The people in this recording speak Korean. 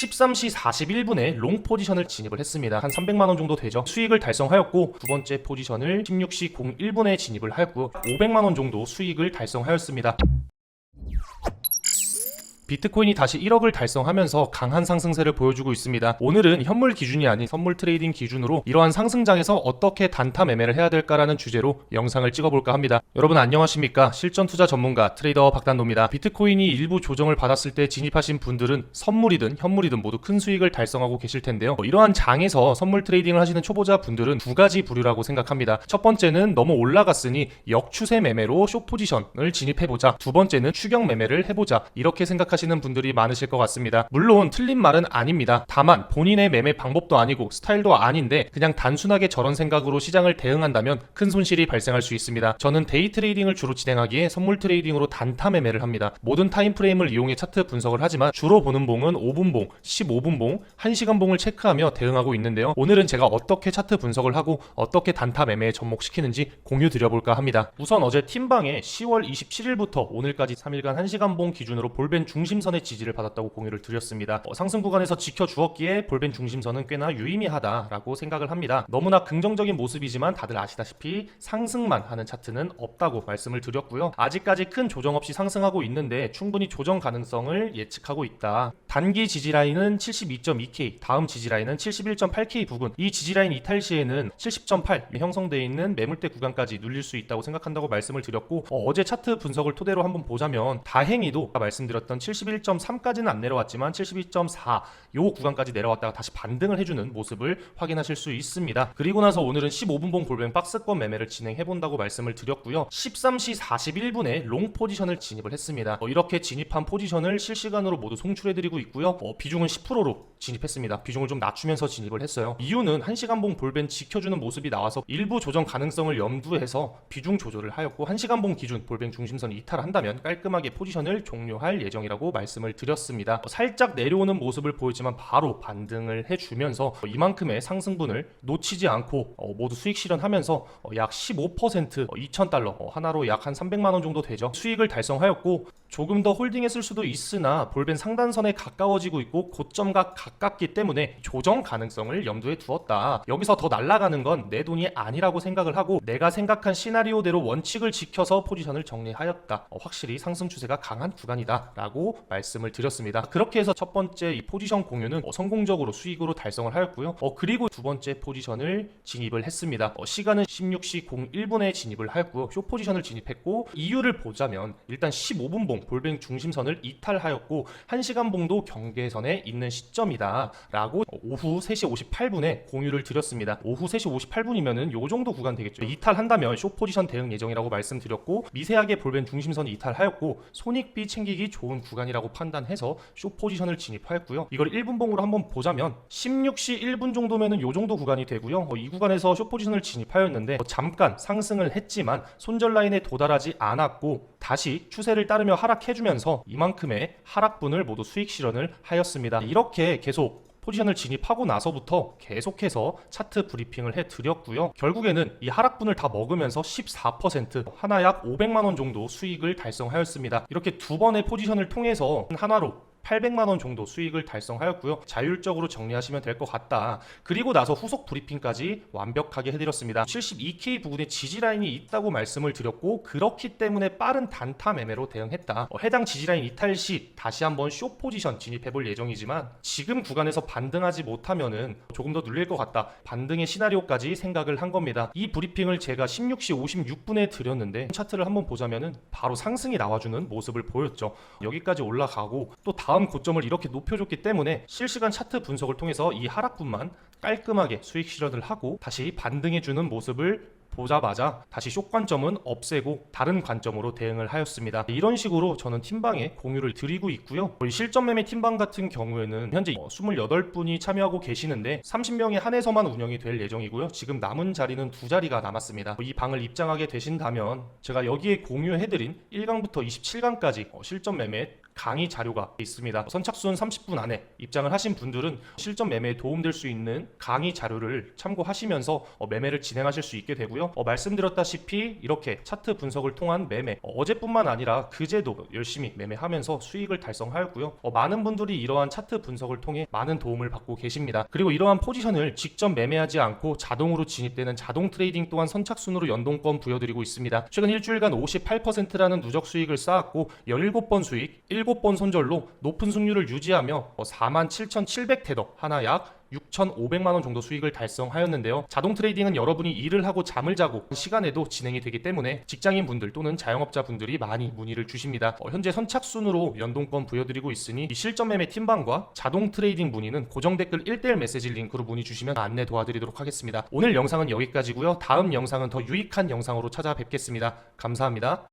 13시 41분에 롱 포지션을 진입을 했습니다. 한 300만 원 정도 되죠. 수익을 달성하였고 두 번째 포지션을 16시 01분에 진입을 하였고 500만 원 정도 수익을 달성하였습니다. 비트코인이 다시 1억을 달성하면서 강한 상승세를 보여주고 있습니다. 오늘은 현물 기준이 아닌 선물 트레이딩 기준으로 이러한 상승장에서 어떻게 단타 매매를 해야 될까라는 주제로 영상을 찍어볼까 합니다. 여러분 안녕하십니까? 실전 투자 전문가 트레이더 박단도입니다. 비트코인이 일부 조정을 받았을 때 진입하신 분들은 선물이든 현물이든 모두 큰 수익을 달성하고 계실 텐데요. 이러한 장에서 선물 트레이딩을 하시는 초보자 분들은 두 가지 부류라고 생각합니다. 첫 번째는 너무 올라갔으니 역추세 매매로 숏 포지션을 진입해보자. 두 번째는 추격 매매를 해보자. 이렇게 생각하시 는 분들이 많으실 것 같습니다. 물론 틀린 말은 아닙니다. 다만 본인의 매매 방법도 아니고 스타일도 아닌데 그냥 단순하게 저런 생각으로 시장을 대응한다면 큰 손실이 발생할 수 있습니다. 저는 데이 트레이딩을 주로 진행하기에 선물 트레이딩으로 단타 매매를 합니다. 모든 타임 프레임을 이용해 차트 분석을 하지만 주로 보는 봉은 5분 봉, 15분 봉, 1시간 봉을 체크하며 대응하고 있는데요. 오늘은 제가 어떻게 차트 분석을 하고 어떻게 단타 매매에 접목시키는지 공유 드려볼까 합니다. 우선 어제 팀방에 10월 27일부터 오늘까지 3일간 1시간 봉 기준으로 볼벤 중심 선의 지지를 받았다고 공유를 드렸습니다. 어, 상승 구간에서 지켜주었기에 볼벤 중심선은 꽤나 유의미하다라고 생각을 합니다. 너무나 긍정적인 모습이지만 다들 아시다시피 상승만 하는 차트는 없다고 말씀을 드렸고요. 아직까지 큰 조정 없이 상승하고 있는데 충분히 조정 가능성을 예측하고 있다. 단기 지지 라인은 72.2K, 다음 지지 라인은 71.8K 부근. 이 지지 라인 이탈 시에는 70.8 형성되어 있는 매물대 구간까지 눌릴 수 있다고 생각한다고 말씀을 드렸고 어, 제 차트 분석을 토대로 한번 보자면 다행히도 말씀드렸던 71.3까지는 안 내려왔지만 72.4 요 구간까지 내려왔다가 다시 반등을 해주는 모습을 확인하실 수 있습니다. 그리고 나서 오늘은 15분봉 볼뱅 박스권 매매를 진행해 본다고 말씀을 드렸고요. 13시 41분에 롱 포지션을 진입을 했습니다. 어, 이렇게 진입한 포지션을 실시간으로 모두 송출해드리고 있고요. 어, 비중은 10%로 진입했습니다. 비중을 좀 낮추면서 진입을 했어요. 이유는 1시간 봉 볼벤 지켜주는 모습이 나와서 일부 조정 가능성을 염두해서 비중 조절을 하였고 1시간 봉 기준 볼뱅 중심선 이탈한다면 깔끔하게 포지션을 종료할 예정이라고 말씀을 드렸습니다. 어, 살짝 내려오는 모습을 보였지만 바로 반등을 해주면서 어, 이만큼의 상승분을 놓치지 않고 어, 모두 수익 실현하면서 어, 약15% 2,000달러 어, 하나로 약 한 300만 원 정도 되죠. 수익을 달성하였고 조금 더 홀딩했을 수도 있으나 볼벤 상단선에 가까워지고 있고 고점과 가깝기 때문에 조정 가능성을 염두에 두었다. 여기서 더 날아가는 건 내 돈이 아니라고 생각을 하고 내가 생각한 시나리오대로 원칙을 지켜서 포지션을 정리하였다. 어, 확실히 상승 추세가 강한 구간이다라고 말씀을 드렸습니다. 그렇게 해서 첫 번째 이 포지션 공유는 어, 성공적으로 수익으로 달성을 하였고요. 어, 그리고 두 번째 포지션을 진입을 했습니다. 어, 시간은 16시 01분에 진입을 하였고요. 쇼 포지션을 진입했고 이유를 보자면 일단 15분 봉 볼뱅 중심선을 이탈하였고 1시간 봉도 경계선에 있는 시점이다 라고 오후 3시 58분에 공유를 드렸습니다. 오후 3시 58분이면은 요 정도 구간 되겠죠. 이탈한다면 쇼 포지션 대응 예정이라고 말씀드렸고 미세하게 볼뱅 중심선이 이탈하였고 손익비 챙기기 좋은 구간 이라고 판단해서 쇼 포지션을 진입하였고요. 이걸 1분 봉으로 한번 보자면 16시 1분 정도면은 요 정도 구간이 되고요. 어, 이 구간에서 쇼 포지션을 진입하였는데 어, 잠깐 상승을 했지만 손절 라인에 도달하지 않았고 다시 추세를 따르며 하락해주면서 이만큼의 하락분을 모두 수익 실현을 하였습니다. 이렇게 계속 포지션을 진입하고 나서부터 계속해서 차트 브리핑을 해드렸고요. 결국에는 이 하락분을 다 먹으면서 14% 하나 약 500만 원 정도 수익을 달성하였습니다. 이렇게 두 번의 포지션을 통해서 하나로 800만 원 정도 수익을 달성하였고요. 자율적으로 정리하시면 될 것 같다. 그리고 나서 후속 브리핑까지 완벽하게 해드렸습니다. 72K 부근에 지지 라인이 있다고 말씀을 드렸고 그렇기 때문에 빠른 단타 매매로 대응했다. 어, 해당 지지 라인 이탈 시 다시 한번 쇼 포지션 진입해볼 예정이지만 지금 구간에서 반등하지 못하면은 조금 더 눌릴 것 같다. 반등의 시나리오까지 생각을 한 겁니다. 이 브리핑을 제가 16시 56분에 드렸는데 차트를 한번 보자면은 바로 상승이 나와주는 모습을 보였죠. 여기까지 올라가고 또 다음 고점을 이렇게 높여줬기 때문에 실시간 차트 분석을 통해서 이 하락분만 깔끔하게 수익 실현을 하고 다시 반등해주는 모습을 보자마자 다시 숏 관점은 없애고 다른 관점으로 대응을 하였습니다. 이런 식으로 저는 팀방에 공유를 드리고 있고요. 이 실전 매매 팀방 같은 경우에는 현재 28분이 참여하고 계시는데 30명에 한해서만 운영이 될 예정이고요. 지금 남은 자리는 두 자리가 남았습니다. 이 방을 입장하게 되신다면 제가 여기에 공유해드린 1강부터 27강까지 실전 매매 강의 자료가 있습니다. 선착순 30분 안에 입장을 하신 분들은 실전 매매에 도움될 수 있는 강의 자료를 참고하시면서 어, 매매를 진행하실 수 있게 되고요. 어, 말씀드렸다시피 이렇게 차트 분석을 통한 매매 어, 어제뿐만 아니라 그제도 열심히 매매하면서 수익을 달성하였고요. 어, 많은 분들이 이러한 차트 분석을 통해 많은 도움을 받고 계십니다. 그리고 이러한 포지션을 직접 매매하지 않고 자동으로 진입되는 자동 트레이딩 또한 선착순으로 연동권 부여드리고 있습니다. 최근 일주일간 58%라는 누적 수익을 쌓았고 17번 수익, 7번 손절로 높은 승률을 유지하며 47,700 테더 하나 약 6,500만 원 정도 수익을 달성하였는데요. 자동 트레이딩은 여러분이 일을 하고 잠을 자고 시간에도 진행이 되기 때문에 직장인 분들 또는 자영업자 분들이 많이 문의를 주십니다. 어, 현재 선착순으로 연동권 부여드리고 있으니 이 실전 매매 팀방과 자동 트레이딩 문의는 고정 댓글 1대1 메시지 링크로 문의 주시면 안내 도와드리도록 하겠습니다. 오늘 영상은 여기까지고요. 다음 영상은 더 유익한 영상으로 찾아뵙겠습니다. 감사합니다.